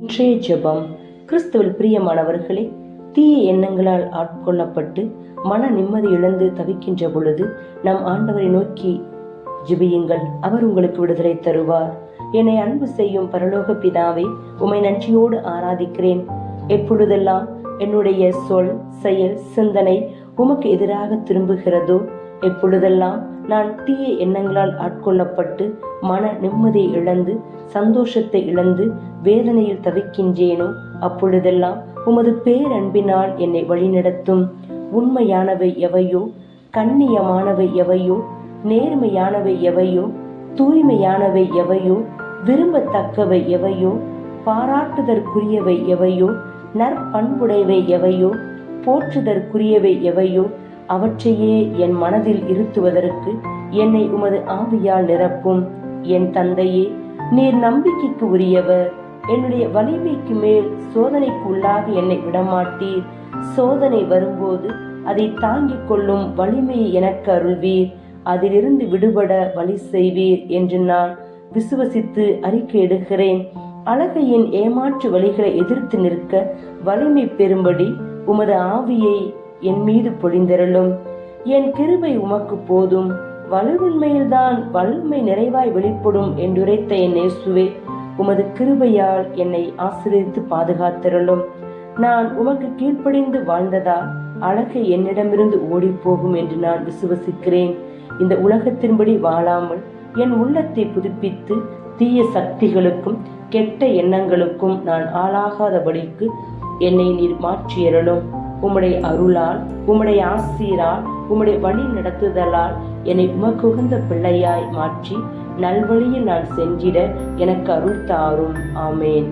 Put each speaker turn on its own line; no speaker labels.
இன்றைய ஜெபம் கிறிஸ்துவில் பிரியமானவர்களே தீய எண்ணங்களால் ஆட்கொள்ளப்பட்டு மன நிம்மதி இழந்து தவிக்கின்ற பொழுது நம் ஆண்டவரை நோக்கி ஜிபியுங்கள். அவர் உங்களுக்கு விடுதலை தருவார். என்னை அன்பு செய்யும் பரலோக பிதாவை உமை நன்றியோடு ஆராதிக்கிறேன். எப்பொழுதெல்லாம் என்னுடைய சொல் செயல் சிந்தனை உமக்கு எதிராக திரும்புகிறதோ எப்பொழுதெல்லாம் நான் தீய எண்ணங்களால் ஆட்கொள்ளப்பட்டு மன நிம்மதியை இழந்து சந்தோஷத்தை இழந்து வேதனையில் தவிக்கின்றேனோ? அப்பொழுதெல்லாம் உமது பேரன்பினால் என்னை வழிநடத்தும். உண்மையானவை எவையோ? கண்ணியமானவை எவையோ? நேர்மையானவை எவையோ? தூய்மையானவை எவையோ? விரும்பத்தக்கவை எவையோ? பாராட்டுதற்குரியவை எவையோ? நற்பண்புடையவை எவையோ? போற்றுதற்குரியவை எவையோ? அவற்றையே என் மனதில் இருத்துவதற்கு என்னை உமது ஆவியால் நிரப்பும். என் தந்தையே நீர் நம்பிக்கைக்கு உரியவர் என்னுடைய வலிமைக்கு மேல் சோதனைக்கு உள்ளாக என்னை விடமாட்டீர். சோதனை வரும்போது அதை தாங்கிக் கொள்ளும் வலிமையை எனக்கு அருள்வீர். அதிலிருந்து விடுபட வழி செய்வீர் என்று நான் விசுவசித்து அறிக்கையிடுகிறேன் அழகையின் ஏமாற்று வழிகளை எதிர்த்து நிற்க வலிமை பெறும்படி உமது ஆவியை என் மீது பொழிந்தருளும். என் கிருபை உமக்கு போதும். வலுவின்மையில்தான் வல்லமை நிறைவாய் வெளிப்படும் என்றுரைத்த என் இயேசுவே உமது கிருபையால் என்னை ஆசிரியத்து பாதுகாத்திருளும். நான் உமக்கு கீழ்ப்படிந்து வாழ்ந்ததா? அழகு என்னிடமிருந்து ஓடிப்போகும் என்று நான் விசுவசிக்கிறேன். இந்த உலகத்தின்படி வாழாமல் என் உள்ளத்தை புதுப்பித்து தீய சக்திகளுக்கும் கெட்ட எண்ணங்களுக்கும் நான் ஆளாகாதபடிக்கு என்னை நீர் மாற்றியறலும் உம்முடைய அருளால் உம்முடைய ஆசீரால் உம்முடைய வழி நடத்துதலால் என்னை உமக்குகந்த பிள்ளையாய் மாற்றி நல்வழியில் நான் சென்றிட எனக்கு அருள் தாரும். ஆமேன்.